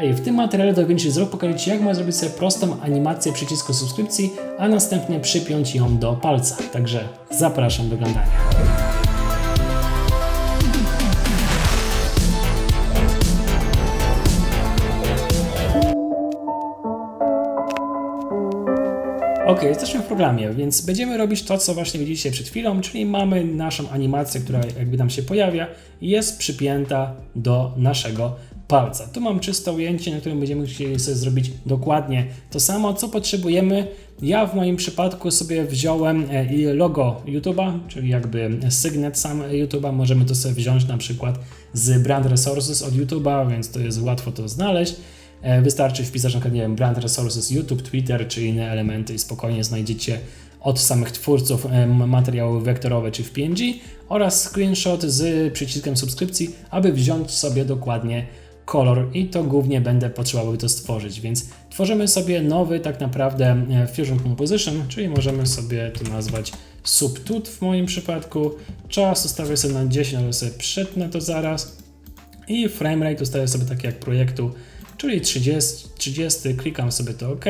Hej, w tym materiale dowiecie się zrobić pokażę Ci jak można zrobić sobie prostą animację przycisku subskrypcji, a następnie przypiąć ją do palca. Także zapraszam do oglądania. Ok, jesteśmy w programie, więc będziemy robić to, co właśnie widzieliście przed chwilą, czyli mamy naszą animację, która jakby nam się pojawia i jest przypięta do naszego palca. Tu mam czyste ujęcie, na którym będziemy chcieli sobie zrobić dokładnie to samo, co potrzebujemy. Ja w moim przypadku sobie wziąłem e, logo YouTube'a, czyli jakby sygnet sam YouTube'a. Możemy to sobie wziąć na przykład z Brand Resources od YouTube'a, więc to jest łatwo to znaleźć. E, wystarczy wpisać na przykład, Brand Resources YouTube, Twitter czy inne elementy i spokojnie znajdziecie od samych twórców e, materiały wektorowe czy w PNG oraz screenshot z przyciskiem subskrypcji, aby wziąć sobie dokładnie kolor i to głównie będę potrzebował to stworzyć, więc tworzymy sobie nowy tak naprawdę e, Fusion Composition, czyli możemy sobie to nazwać subtut w moim przypadku. Czas ustawię sobie na 10, ale sobie przetnę to zaraz i framerate ustawię sobie tak jak projektu, czyli 30, 30, klikam sobie to OK.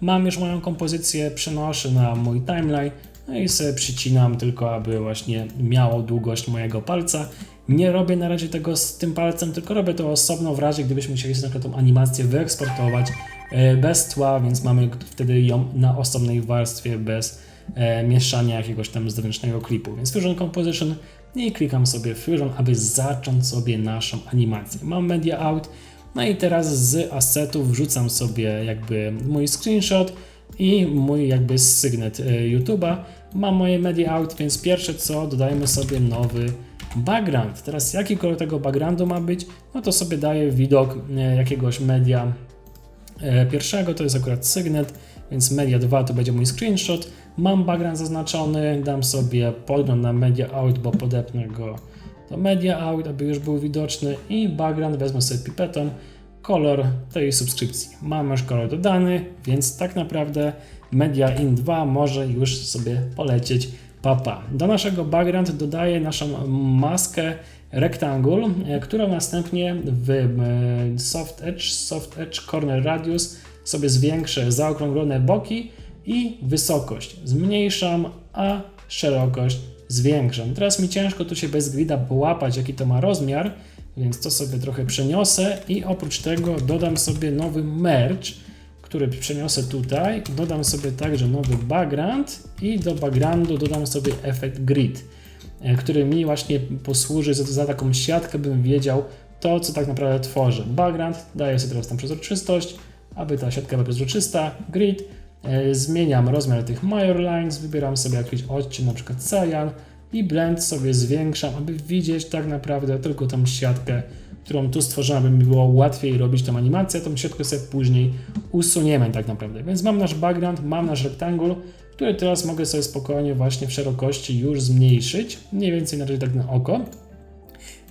Mam już moją kompozycję, przenoszę na mój timeline, no i sobie przycinam tylko, aby właśnie miało długość mojego palca nie robię na razie tego z tym palcem, tylko robię to osobno w razie, gdybyśmy chcieli sobie tą animację wyeksportować e, bez tła, więc mamy wtedy ją na osobnej warstwie bez e, mieszania jakiegoś tam zewnętrznego klipu. Więc Fusion Composition i klikam sobie Fusion, aby zacząć sobie naszą animację. Mam Media Out, no i teraz z assetów wrzucam sobie jakby mój screenshot i mój jakby sygnet e, YouTube'a. Mam moje Media Out, więc pierwsze co, dodajmy sobie nowy Background. Teraz jaki kolor tego backgroundu ma być? No to sobie daję widok e, jakiegoś media e, pierwszego, to jest akurat Sygnet, więc media 2 to będzie mój screenshot. Mam background zaznaczony, dam sobie podgląd na media out, bo podepnę go do media out, aby już był widoczny i background wezmę sobie pipetą kolor tej subskrypcji. Mam już kolor dodany, więc tak naprawdę Media In 2 może już sobie polecieć papa. Do naszego background dodaję naszą maskę Rectangle, e, którą następnie w e, Soft Edge, Soft Edge Corner Radius sobie zwiększę zaokrąglone boki i wysokość zmniejszam, a szerokość zwiększam. Teraz mi ciężko tu się bez grida połapać, jaki to ma rozmiar, więc to sobie trochę przeniosę i oprócz tego dodam sobie nowy merge, który przeniosę tutaj, dodam sobie także nowy background i do backgroundu dodam sobie efekt grid, e, który mi właśnie posłuży za, za taką siatkę, bym wiedział to, co tak naprawdę tworzę. Background daję sobie teraz tam przezroczystość, aby ta siatka była przezroczysta, grid, e, zmieniam rozmiar tych major lines, wybieram sobie jakiś odcień, na przykład cyan i blend sobie zwiększam, aby widzieć tak naprawdę tylko tą siatkę którą tu stworzyłem, aby mi było łatwiej robić tą animację, tą siatkę sobie później usuniemy tak naprawdę. Więc mam nasz background, mam nasz rektangul, który teraz mogę sobie spokojnie właśnie w szerokości już zmniejszyć, mniej więcej na razie tak na oko.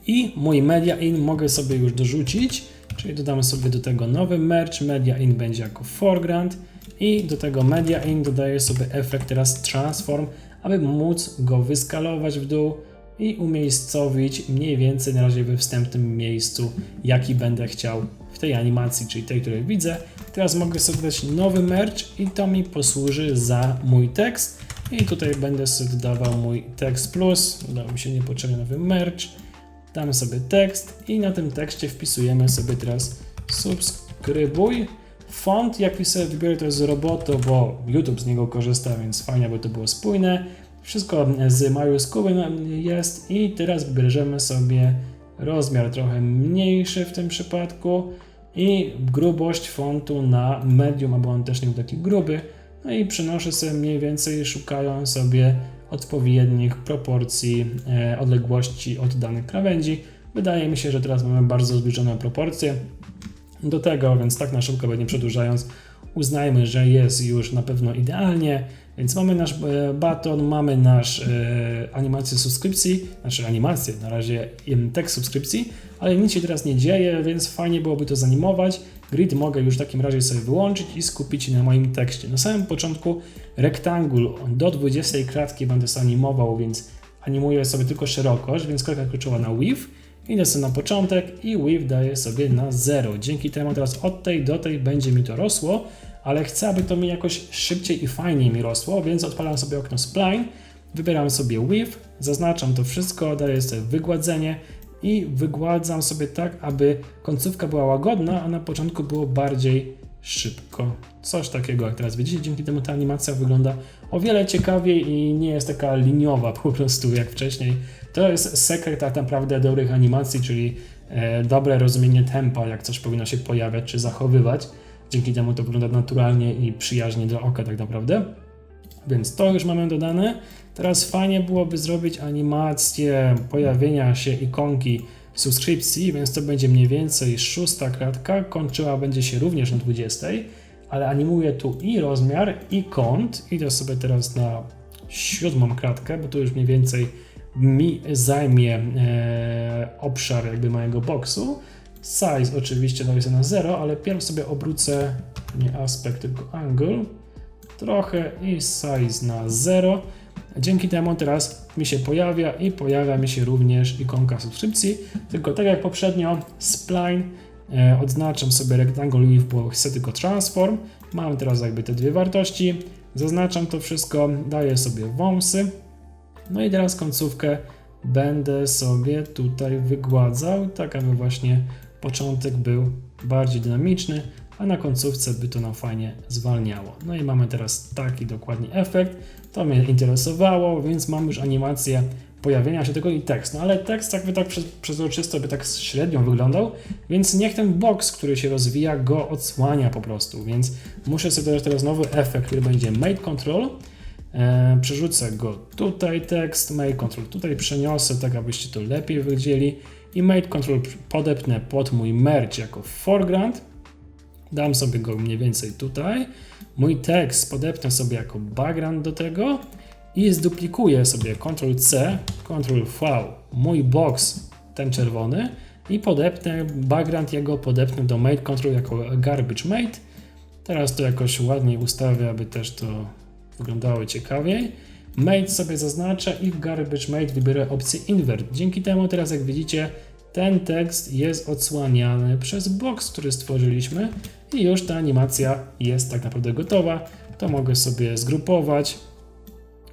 I mój media in mogę sobie już dorzucić, czyli dodamy sobie do tego nowy merge, media in będzie jako foreground i do tego media in dodaję sobie efekt teraz transform, aby móc go wyskalować w dół, i umiejscowić mniej więcej na razie we wstępnym miejscu, jaki będę chciał w tej animacji, czyli tej, której widzę. Teraz mogę sobie dać nowy merge i to mi posłuży za mój tekst. I tutaj będę sobie dodawał mój tekst plus, udało mi się niepotrzebnie nowy merge. Damy sobie tekst i na tym tekście wpisujemy sobie teraz subskrybuj. Font, jaki sobie wybiorę, to jest Roboto, bo YouTube z niego korzysta, więc fajnie, aby to było spójne. Wszystko z majuskuły jest i teraz wybierzemy sobie rozmiar trochę mniejszy w tym przypadku i grubość fontu na medium, aby on też nie był taki gruby. No i przenoszę sobie mniej więcej, szukając sobie odpowiednich proporcji e, odległości od danych krawędzi. Wydaje mi się, że teraz mamy bardzo zbliżone proporcje do tego, więc tak na szybko, nie przedłużając, uznajmy, że jest już na pewno idealnie. Więc mamy nasz e, baton, mamy nasz e, animację subskrypcji, znaczy animację, na razie tekst subskrypcji, ale nic się teraz nie dzieje, więc fajnie byłoby to zanimować. Grid mogę już w takim razie sobie wyłączyć i skupić się na moim tekście. Na samym początku rektangul do 20 kratki będę zanimował, więc animuję sobie tylko szerokość, więc klika kluczowa na width Idę sobie na początek i width daję sobie na 0. Dzięki temu teraz od tej do tej będzie mi to rosło, ale chcę, aby to mi jakoś szybciej i fajniej mi rosło, więc odpalam sobie okno spline, wybieram sobie width, zaznaczam to wszystko, daję sobie wygładzenie i wygładzam sobie tak, aby końcówka była łagodna, a na początku było bardziej szybko. Coś takiego, jak teraz widzicie, dzięki temu ta animacja wygląda o wiele ciekawiej i nie jest taka liniowa po prostu jak wcześniej. To jest sekret tak naprawdę dobrych animacji, czyli e, dobre rozumienie tempa, jak coś powinno się pojawiać czy zachowywać. Dzięki temu to wygląda naturalnie i przyjaźnie dla oka tak naprawdę. Więc to już mamy dodane. Teraz fajnie byłoby zrobić animację pojawienia się ikonki subskrypcji, więc to będzie mniej więcej szósta kratka, kończyła będzie się również na 20, ale animuję tu i rozmiar, i kąt. Idę sobie teraz na siódmą kratkę, bo tu już mniej więcej mi zajmie e, obszar jakby mojego boksu. Size oczywiście sobie na 0, ale pierw sobie obrócę nie aspekt, tylko angle trochę i size na 0. Dzięki temu teraz mi się pojawia i pojawia mi się również ikonka subskrypcji, tylko tak jak poprzednio spline e, odznaczam sobie rectangle width, bo chcę tylko transform. Mam teraz jakby te dwie wartości. Zaznaczam to wszystko, daję sobie wąsy. No i teraz końcówkę będę sobie tutaj wygładzał, tak aby właśnie początek był bardziej dynamiczny, a na końcówce by to nam fajnie zwalniało. No i mamy teraz taki dokładnie efekt. To mnie interesowało, więc mam już animację pojawienia się tego i tekst. No ale tekst jakby tak przezroczysto by tak średnio wyglądał, więc niech ten box, który się rozwija, go odsłania po prostu. Więc muszę sobie dodać teraz nowy efekt, który będzie Made Control. E, przerzucę go tutaj, tekst, Made Control tutaj przeniosę, tak abyście to lepiej widzieli. I Made Control podepnę pod mój merge jako foreground. Dam sobie go mniej więcej tutaj. Mój tekst podepnę sobie jako background do tego i zduplikuję sobie Ctrl-C, Ctrl-V, mój box, ten czerwony i podepnę background jego, podepnę do Made Control jako Garbage Made. Teraz to jakoś ładniej ustawię, aby też to wyglądało ciekawiej. Made sobie zaznaczę i w Garbage Made wybiorę opcję Invert. Dzięki temu teraz jak widzicie ten tekst jest odsłaniany przez box, który stworzyliśmy i już ta animacja jest tak naprawdę gotowa. To mogę sobie zgrupować,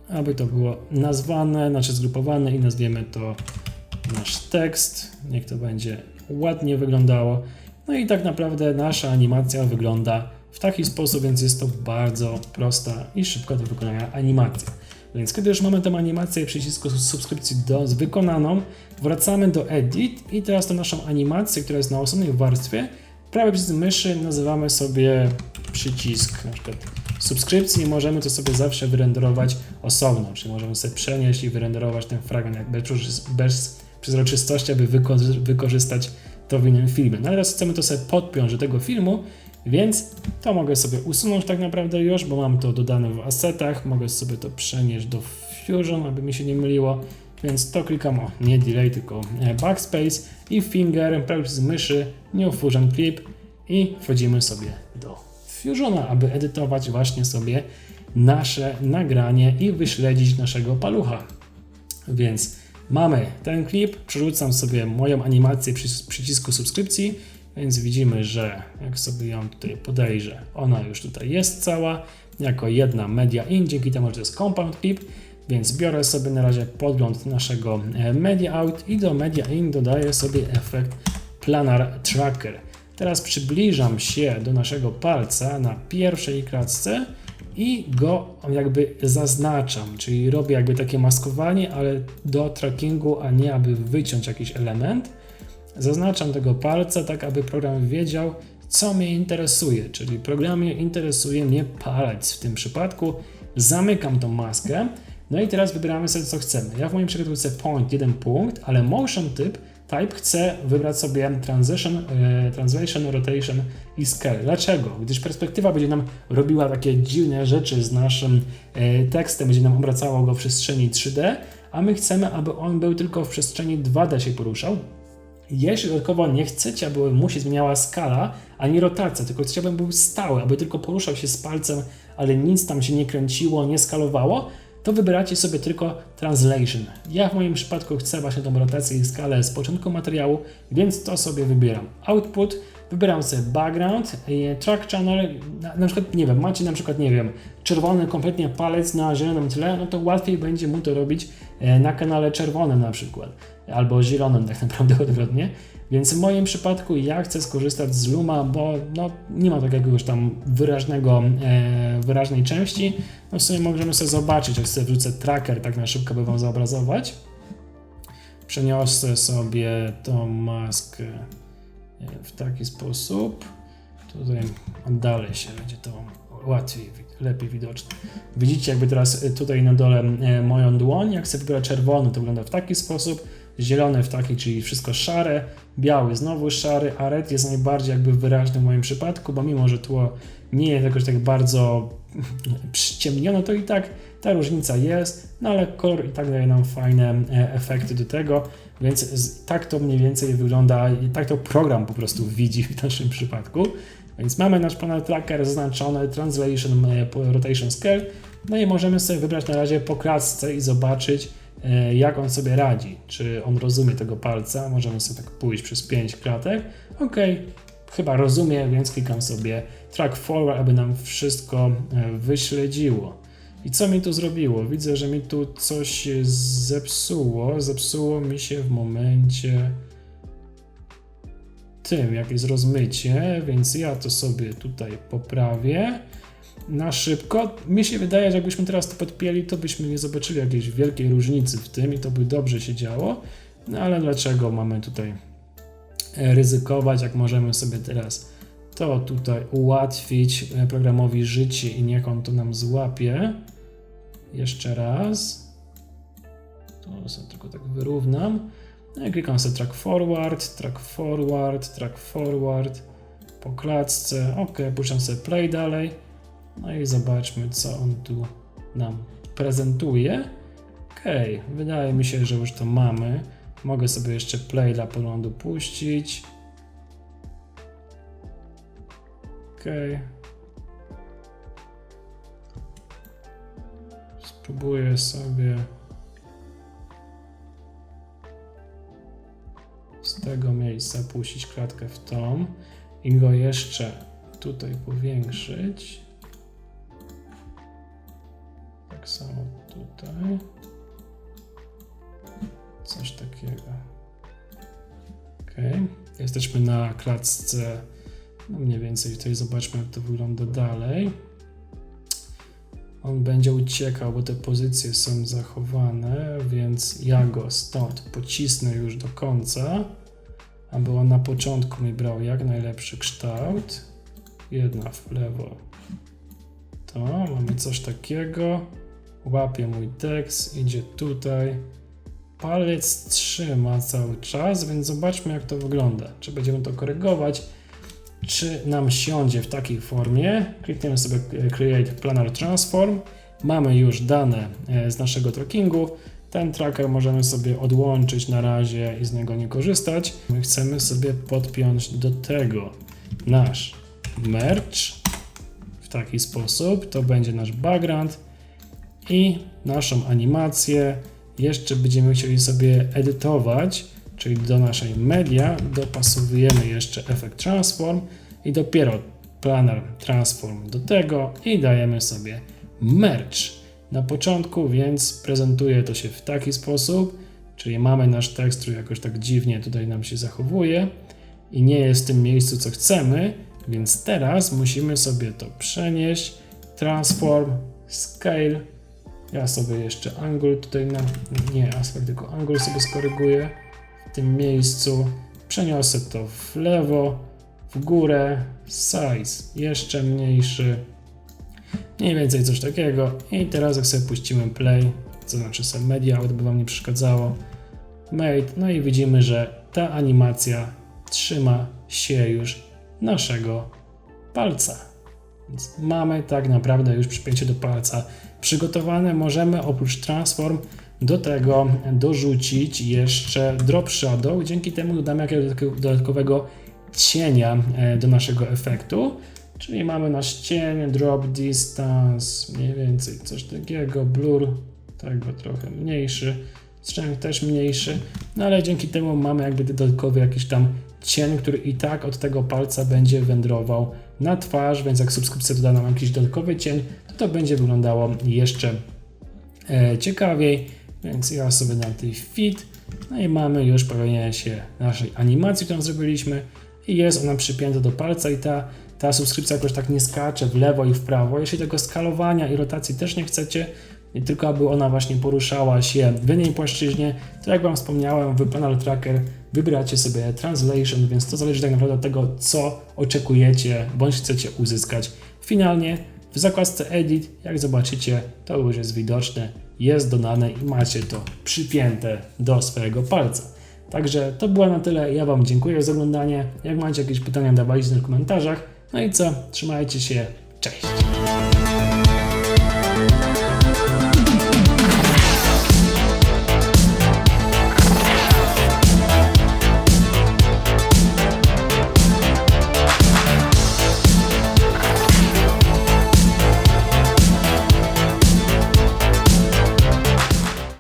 aby to było nazwane, znaczy zgrupowane i nazwiemy to nasz tekst. Niech to będzie ładnie wyglądało. No i tak naprawdę nasza animacja wygląda w taki sposób, więc jest to bardzo prosta i szybka do wykonania animacja. Więc kiedy już mamy tę animację przycisku subskrypcji do, wykonaną, wracamy do Edit i teraz tę naszą animację, która jest na osobnej warstwie, prawy przycisk myszy nazywamy sobie przycisk na przykład subskrypcji i możemy to sobie zawsze wyrenderować osobno, czyli możemy sobie przenieść i wyrenderować ten fragment bez, bez przezroczystości, aby wykorzystać to w innym filmie. No teraz chcemy to sobie podpiąć do tego filmu, więc to mogę sobie usunąć tak naprawdę już, bo mam to dodane w assetach. Mogę sobie to przenieść do Fusion, aby mi się nie myliło. Więc to klikam o nie delay, tylko e, backspace i finger, prawy z myszy, new fusion clip i wchodzimy sobie do Fusiona, aby edytować właśnie sobie nasze nagranie i wyśledzić naszego palucha. Więc mamy ten klip, przerzucam sobie moją animację przy przycisku subskrypcji więc widzimy, że jak sobie ją tutaj podejrzę, ona już tutaj jest cała, jako jedna media in, dzięki temu, że to jest compound clip, więc biorę sobie na razie podgląd naszego e, media out i do media in dodaję sobie efekt planar tracker. Teraz przybliżam się do naszego palca na pierwszej kratce i go jakby zaznaczam, czyli robię jakby takie maskowanie, ale do trackingu, a nie aby wyciąć jakiś element. Zaznaczam tego palca, tak aby program wiedział, co mnie interesuje, czyli programie interesuje mnie palec w tym przypadku. Zamykam tą maskę, no i teraz wybieramy sobie co chcemy. Ja w moim przykładzie chcę point, jeden punkt, ale motion typ, type chcę wybrać sobie transition, e, translation, rotation i scale. Dlaczego? Gdyż perspektywa będzie nam robiła takie dziwne rzeczy z naszym e, tekstem, będzie nam obracało go w przestrzeni 3D, a my chcemy, aby on był tylko w przestrzeni 2D się poruszał. Jeśli dodatkowo nie chcecie, aby mu się zmieniała skala, a nie rotacja, tylko chciałbym był stały, aby tylko poruszał się z palcem, ale nic tam się nie kręciło, nie skalowało, to wybieracie sobie tylko Translation. Ja w moim przypadku chcę właśnie tą rotację i skalę z początku materiału, więc to sobie wybieram. Output, wybieram sobie background, track channel, na, na przykład, nie wiem, macie na przykład, nie wiem, czerwony kompletnie palec na zielonym tle, no to łatwiej będzie mu to robić e, na kanale czerwonym na przykład, albo zielonym tak naprawdę odwrotnie. Więc w moim przypadku ja chcę skorzystać z Luma, bo no, nie ma takiego już tam wyraźnego, e, wyraźnej części. No w sumie możemy sobie zobaczyć, jak sobie wrzucę tracker, tak na szybko by Wam zobrazować. Przeniosę sobie tą maskę e, w taki sposób. Tutaj oddalę się, będzie to łatwiej, lepiej widoczne. Widzicie jakby teraz e, tutaj na dole e, moją dłoń, jak sobie wybiorę czerwony, to wygląda w taki sposób, zielony w taki, czyli wszystko szare, biały znowu szary, a red jest najbardziej jakby wyraźny w moim przypadku, bo mimo, że tło nie jest jakoś tak bardzo przyciemnione, to i tak ta różnica jest, no ale kolor i tak daje nam fajne e, efekty do tego, więc tak to mniej więcej wygląda tak to program po prostu widzi w naszym przypadku. Więc mamy nasz panel tracker zaznaczony Translation e, Rotation Scale, no i możemy sobie wybrać na razie po klatce i zobaczyć, jak on sobie radzi, czy on rozumie tego palca, możemy sobie tak pójść przez 5 klatek, ok, chyba rozumie, więc klikam sobie track forward, aby nam wszystko e, wyśledziło. I co mi tu zrobiło? Widzę, że mi tu coś zepsuło. Zepsuło mi się w momencie tym, jakieś rozmycie, więc ja to sobie tutaj poprawię na szybko. Mi się wydaje, że jakbyśmy teraz to podpięli, to byśmy nie zobaczyli jakiejś wielkiej różnicy w tym i to by dobrze się działo. No ale dlaczego mamy tutaj e, ryzykować, jak możemy sobie teraz to tutaj ułatwić e, programowi życie i niech on to nam złapie. Jeszcze raz. To sobie tylko tak wyrównam. No i klikam sobie track forward, track forward, track forward po klatce. Ok, puszczam sobie play dalej. No i zobaczmy, co on tu nam prezentuje. Ok, wydaje mi się, że już to mamy. Mogę sobie jeszcze play dla poglądu puścić. Ok. Spróbuję sobie z tego miejsca puścić klatkę w tom i go jeszcze tutaj powiększyć. Tak samo tutaj. Coś takiego. Ok. Jesteśmy na klatce. No mniej więcej tutaj zobaczmy, jak to wygląda dalej. On będzie uciekał, bo te pozycje są zachowane, więc ja go stąd pocisnę już do końca, aby on na początku mi brał jak najlepszy kształt. Jedna w lewo. To mamy coś takiego łapie mój tekst, idzie tutaj. Palec trzyma cały czas, więc zobaczmy jak to wygląda. Czy będziemy to korygować, czy nam siądzie w takiej formie. Klikniemy sobie Create Planar Transform. Mamy już dane e, z naszego trackingu. Ten tracker możemy sobie odłączyć na razie i z niego nie korzystać. My chcemy sobie podpiąć do tego nasz merge w taki sposób. To będzie nasz background i naszą animację jeszcze będziemy chcieli sobie edytować, czyli do naszej media dopasowujemy jeszcze efekt transform i dopiero planar transform do tego i dajemy sobie merge na początku, więc prezentuje to się w taki sposób, czyli mamy nasz tekst, który jakoś tak dziwnie tutaj nam się zachowuje i nie jest w tym miejscu, co chcemy, więc teraz musimy sobie to przenieść, transform, scale ja sobie jeszcze angle tutaj na, nie aspekt, tylko angle sobie skoryguję w tym miejscu. Przeniosę to w lewo, w górę, size jeszcze mniejszy, mniej więcej coś takiego. I teraz jak sobie puścimy play, co znaczy sobie media, aby wam nie przeszkadzało, made, no i widzimy, że ta animacja trzyma się już naszego palca. Więc mamy tak naprawdę już przypięcie do palca przygotowane, możemy oprócz transform do tego dorzucić jeszcze drop shadow. Dzięki temu dodamy jakiegoś dodatkowego cienia e, do naszego efektu. Czyli mamy nasz cień, drop distance, mniej więcej coś takiego, blur tego trochę mniejszy, strzęk też mniejszy, no ale dzięki temu mamy jakby dodatkowy jakiś tam cień, który i tak od tego palca będzie wędrował na twarz, więc jak subskrypcja doda nam jakiś dodatkowy cień, to będzie wyglądało jeszcze e, ciekawiej, więc ja sobie dam tej fit, no i mamy już pojawienie się naszej animacji, którą zrobiliśmy i jest ona przypięta do palca i ta, ta subskrypcja jakoś tak nie skacze w lewo i w prawo. Jeśli tego skalowania i rotacji też nie chcecie, tylko aby ona właśnie poruszała się w innej płaszczyźnie, to jak Wam wspomniałem, w Panel Tracker wybieracie sobie Translation, więc to zależy tak naprawdę od tego, co oczekujecie bądź chcecie uzyskać. Finalnie w zakładce Edit, jak zobaczycie, to już jest widoczne, jest dodane i macie to przypięte do swojego palca. Także to było na tyle. Ja Wam dziękuję za oglądanie. Jak macie jakieś pytania, dawajcie w komentarzach. No i co? Trzymajcie się. Cześć!